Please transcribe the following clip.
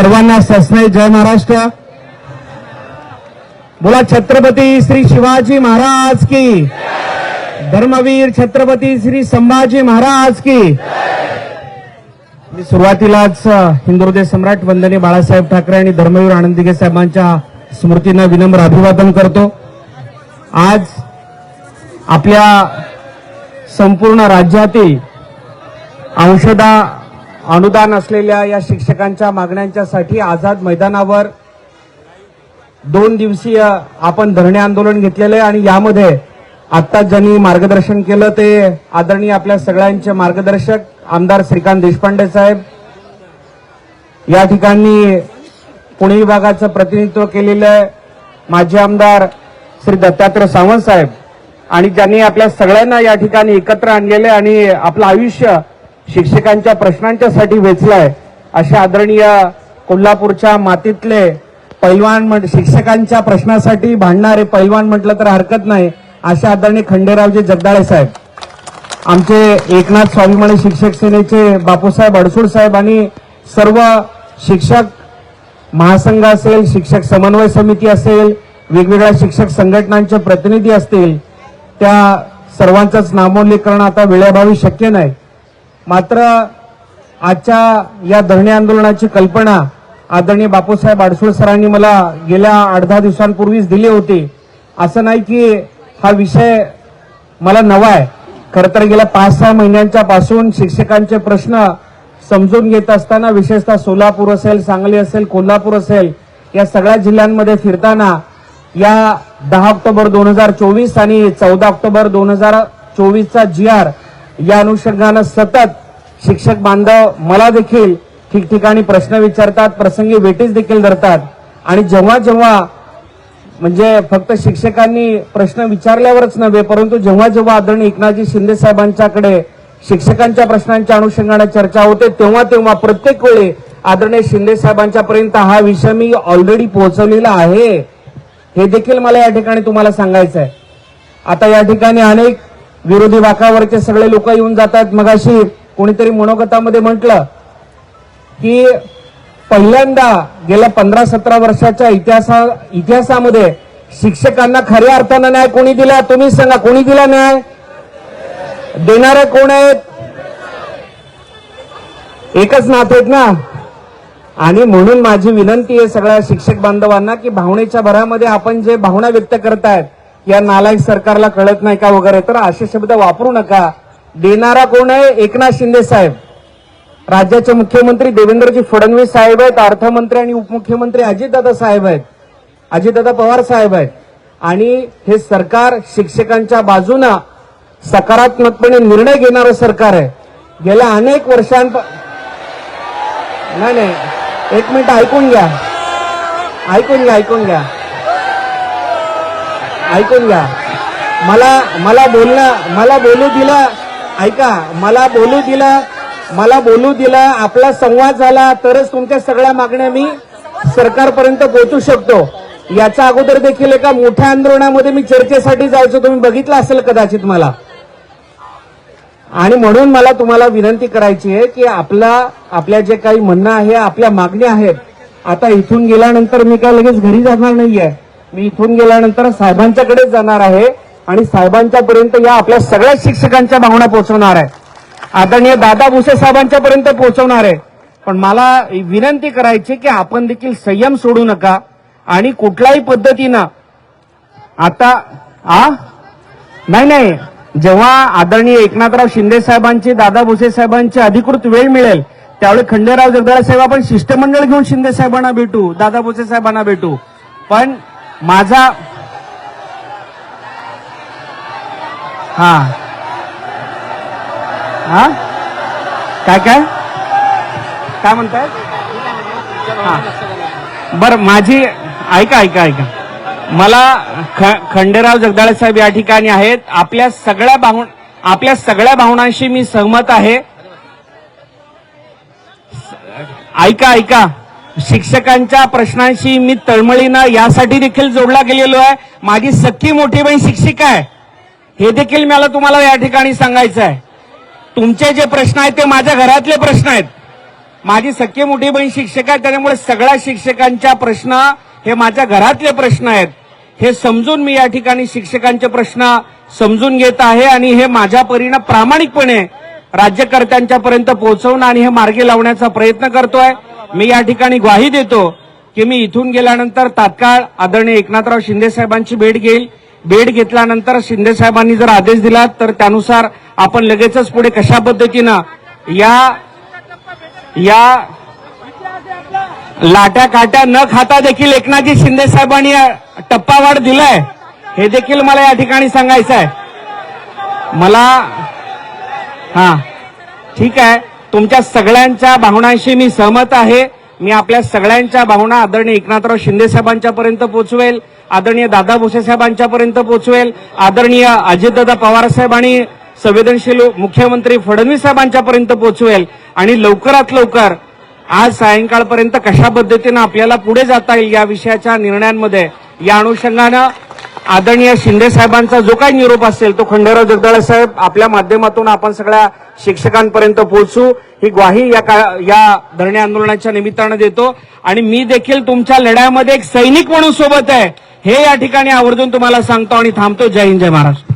सर्वांना सस्ने जय महाराष्ट्र. बोला छत्रपती श्री शिवाजी महाराज की. धर्मवीर छत्रपती श्री संभाजी महाराज की. मी सुरुवातीलाच हिंदू हृदय सम्राट वंदने बाळासाहेब ठाकरे आणि धर्मवीर आनंदिगे साहेबांच्या स्मृतींना विनम्र अभिवादन करतो. आज आपल्या संपूर्ण राज्यातील अंशदा अनुदान असलेल्या या शिक्षकांच्या मागण्यांच्यासाठी आझाद मैदानावर दोन दिवसीय आपण धरणे आंदोलन घेतलेलं आहे आणि यामध्ये आत्ता ज्यांनी मार्गदर्शन केलं ते आदरणीय आपल्या सगळ्यांचे मार्गदर्शक आमदार श्रीकांत देशपांडे साहेब. या ठिकाणी पुणे विभागाचं प्रतिनिधित्व केलेलं माजी आमदार श्री दत्तात्रय सावंत साहेब. आणि ज्यांनी आपल्या सगळ्यांना या ठिकाणी एकत्र आणलेले आणि आपलं आयुष्य शिक्षकांच्या प्रश्नांच्यासाठी वेचलाय असे आदरणीय कोल्हापूरच्या मातीतले पैलवान म्हण- शिक्षकांच्या प्रश्नासाठी भांडणारे पैलवान म्हटलं तर हरकत नाही असे आदरणीय खंडेरावजी जगदाळे साहेब. आमचे एकनाथ स्वाभिमानी शिक्षक सेनेचे बापूसाहेब अडसूळ साहेब आणि सर्व शिक्षक महासंघ असेल शिक्षक समन्वय समिती असेल वेगवेगळ्या शिक्षक संघटनांचे प्रतिनिधी असतील त्या सर्वांचंच नामोल्लेखन आता वेळाभावी शक्य नाही. मात्र आजच्या या धरणे आंदोलनाची कल्पना आदरणीय बापूसाहेब आडसूळ सरांनी मला गेल्या आठ दहा दिवसांपूर्वीच दिली होती. असं नाही की हा विषय मला नवा आहे. खरं तर गेल्या पाच सहा महिन्यांच्या पासून शिक्षकांचे प्रश्न समजून घेत असताना विशेषतः सोलापूर असेल सांगली असेल कोल्हापूर असेल या सगळ्या जिल्ह्यांमध्ये फिरताना या दहा ऑक्टोबर दोन हजार चोवीस आणि चौदा ऑक्टोबर दोन हजार चोवीसचा जी आर या अनुषंगानं सतत शिक्षक बांधव मला देखील ठिकठिकाणी प्रश्न विचारतात प्रसंगी वेटीस देखील धरतात. आणि जेव्हा जेव्हा म्हणजे फक्त शिक्षकांनी प्रश्न विचारल्यावरच नव्हे परंतु जेव्हा जेव्हा आदरणीय एकनाथजी शिंदे साहेबांच्याकडे शिक्षकांच्या प्रश्नांच्या अनुषंगाने चर्चा होते तेव्हा तेव्हा प्रत्येक वेळी आदरणीय शिंदे साहेबांच्या पर्यंत हा विषय मी ऑलरेडी पोहोचवलेला आहे. हे देखील मला या ठिकाणी तुम्हाला सांगायचं आहे आता या ठिकाणी अनेक विरोधी वाकावरचे सगळे लोक येऊन जातात. मगाशी कोणीतरी मनोगतामध्ये म्हटलं की पहिल्यांदा गेल्या पंधरा सतरा वर्षाच्या इतिहासा इतिहासामध्ये शिक्षकांना खऱ्या अर्थानं न्याय कोणी दिला? तुम्ही सांगा कोणी दिला न्याय? देणारे कोण आहेत? एकच नात आहेत ना? आणि म्हणून माझी विनंती आहे सगळ्या शिक्षक बांधवांना की भावनेच्या भरामध्ये आपण जे भावना व्यक्त करतायत या नालायक सरकारला कळत नाही का वगैरे? तर असे शब्द वापरू नका. देणारा कोण आहे? एकनाथ शिंदे साहेब. राज्याचे मुख्यमंत्री देवेंद्रजी फडणवीस साहेब आहेत. अर्थमंत्री आणि उपमुख्यमंत्री अजितदादा साहेब आहेत. अजितदादा पवार साहेब आहेत. आणि हे सरकार शिक्षकांच्या बाजूनं सकारात्मकपणे निर्णय घेणारं सरकार आहे. गेल्या अनेक वर्षांप नाही नाही. एक मिनिट ऐकून घ्या. ऐकून घ्या ऐकून घ्या. ऐकून घ्या. मला मला बोलणं मला बोलू दिलं ऐका मला बोलू दिलं मला बोलू दिला आपला संवाद झाला तरच तुमच्या सगळ्या मागण्या मी सरकारपर्यंत पोहोचू शकतो. याच्या अगोदर देखील एका मोठ्या आंदोलनामध्ये मी चर्चेसाठी जायचो तुम्ही बघितलं असेल कदाचित मला. आणि म्हणून मला तुम्हाला विनंती करायची आहे की आपला आपल्या जे काही म्हणणं आहे आपल्या मागण्या आहेत आता इथून गेल्यानंतर मी काय लगेच घरी जाणार नाहीये. मी इथून गेल्यानंतर साहेबांच्याकडेच जाणार आहे आणि साहेबांच्या पर्यंत या आपल्या सगळ्या शिक्षकांच्या भावना पोहोचवणार आहे. आदरणीय दादा भुसे साहेबांच्या पर्यंत पोहोचवणार आहे. पण मला विनंती करायची की आपण देखील संयम सोडू नका आणि कुठल्याही पद्धतीनं आता आ? नाही नाही. जेव्हा आदरणीय एकनाथराव शिंदे साहेबांची दादा भुसे साहेबांची अधिकृत वेळ मिळेल त्यावेळी खंडेराव जगदाळे साहेब आपण शिष्टमंडळ घेऊन शिंदे साहेबांना भेटू दादा भुसे साहेबांना भेटू. पण माझा हा. हा? काय काय? काय म्हणताय? हा. बर माझी ऐका ऐका ऐका. मला ख- खंडेराव जगदाळे साहेब या ठिकाणी आहेत. आपल्या सगळ्या भाव आपल्या सगळ्या भावनांशी मी सहमत आहे. ऐका ऐका. शिक्षकांच्या प्रश्नांशी मी तळमळीनं यासाठी देखील जोडला गेलेलो आहे. माझी सख्खी मोठी बहीण शिक्षिका आहे. हे देखील मला तुम्हाला या ठिकाणी सांगायचं आहे. तुमचे जे प्रश्न आहेत ते माझ्या घरातले प्रश्न आहेत. माझी सख्खी मोठी बहीण शिक्षक आहे त्याच्यामुळे सगळ्या शिक्षकांच्या प्रश्न हे माझ्या घरातले प्रश्न आहेत. हे समजून मी या ठिकाणी शिक्षकांचे प्रश्न समजून घेत आहे आणि हे माझ्या परीनं प्रामाणिकपणे राज्यकर्त्यांच्यापर्यंत पोहोचवणं आणि हे मार्गी लावण्याचा प्रयत्न करतोय. मी या ठिकाणी ग्वाही देतो की मी इथून गेल्यानंतर तात्काळ आदरणीय एकनाथराव शिंदे साहेबांची भेट घेईल. भेट घेतल्यानंतर शिंदे साहेबांनी जर आदेश दिला तर त्यानुसार आपण लगेचच पुढे कशा पद्धतीनं या या लाट्या काट्या न खाता देखील एकनाथजी शिंदे साहेबांनी टप्पावाढ दिलाय. हे देखील मला या ठिकाणी सांगायचं आहे मला हा ठीक आहे. तुमच्या सगळ्यांच्या भावनांशी मी सहमत आहे. मी आपल्या सगळ्यांच्या भावना आदरणीय एकनाथराव शिंदे साहेबांच्या पर्यंत पोहोचवेल आदरणीय दादा भुसे साहेबांच्या पर्यंत पोहोचवेल आदरणीय अजितदादा पवार साहेब आणि संवेदनशील मुख्यमंत्री फडणवीस साहेबांच्या पर्यंत पोहोचवेल आणि लवकरात लवकर आज सायंकाळपर्यंत कशा पद्धतीनं आपल्याला पुढे जाता येईल या विषयाच्या निर्णयांमध्ये या अनुषंगानं आदरणीय शिंदे साहेबांचा जो काही निरोप असेल तो खंडेराव जगदाळे साहेब आपल्या माध्यमातून आपण सगळ्या शिक्षकांपर्यंत पोहोचू. ही ग्वाही या का- या धरणे आंदोलनाच्या निमित्तानं देतो. आणि मी देखील तुमच्या लढ्यामध्ये एक सैनिक म्हणून सोबत आहे. हे या ठिकाणी आवर्जून तुम्हाला सांगतो आणि थांबतो. जय हिंद जय महाराष्ट्र.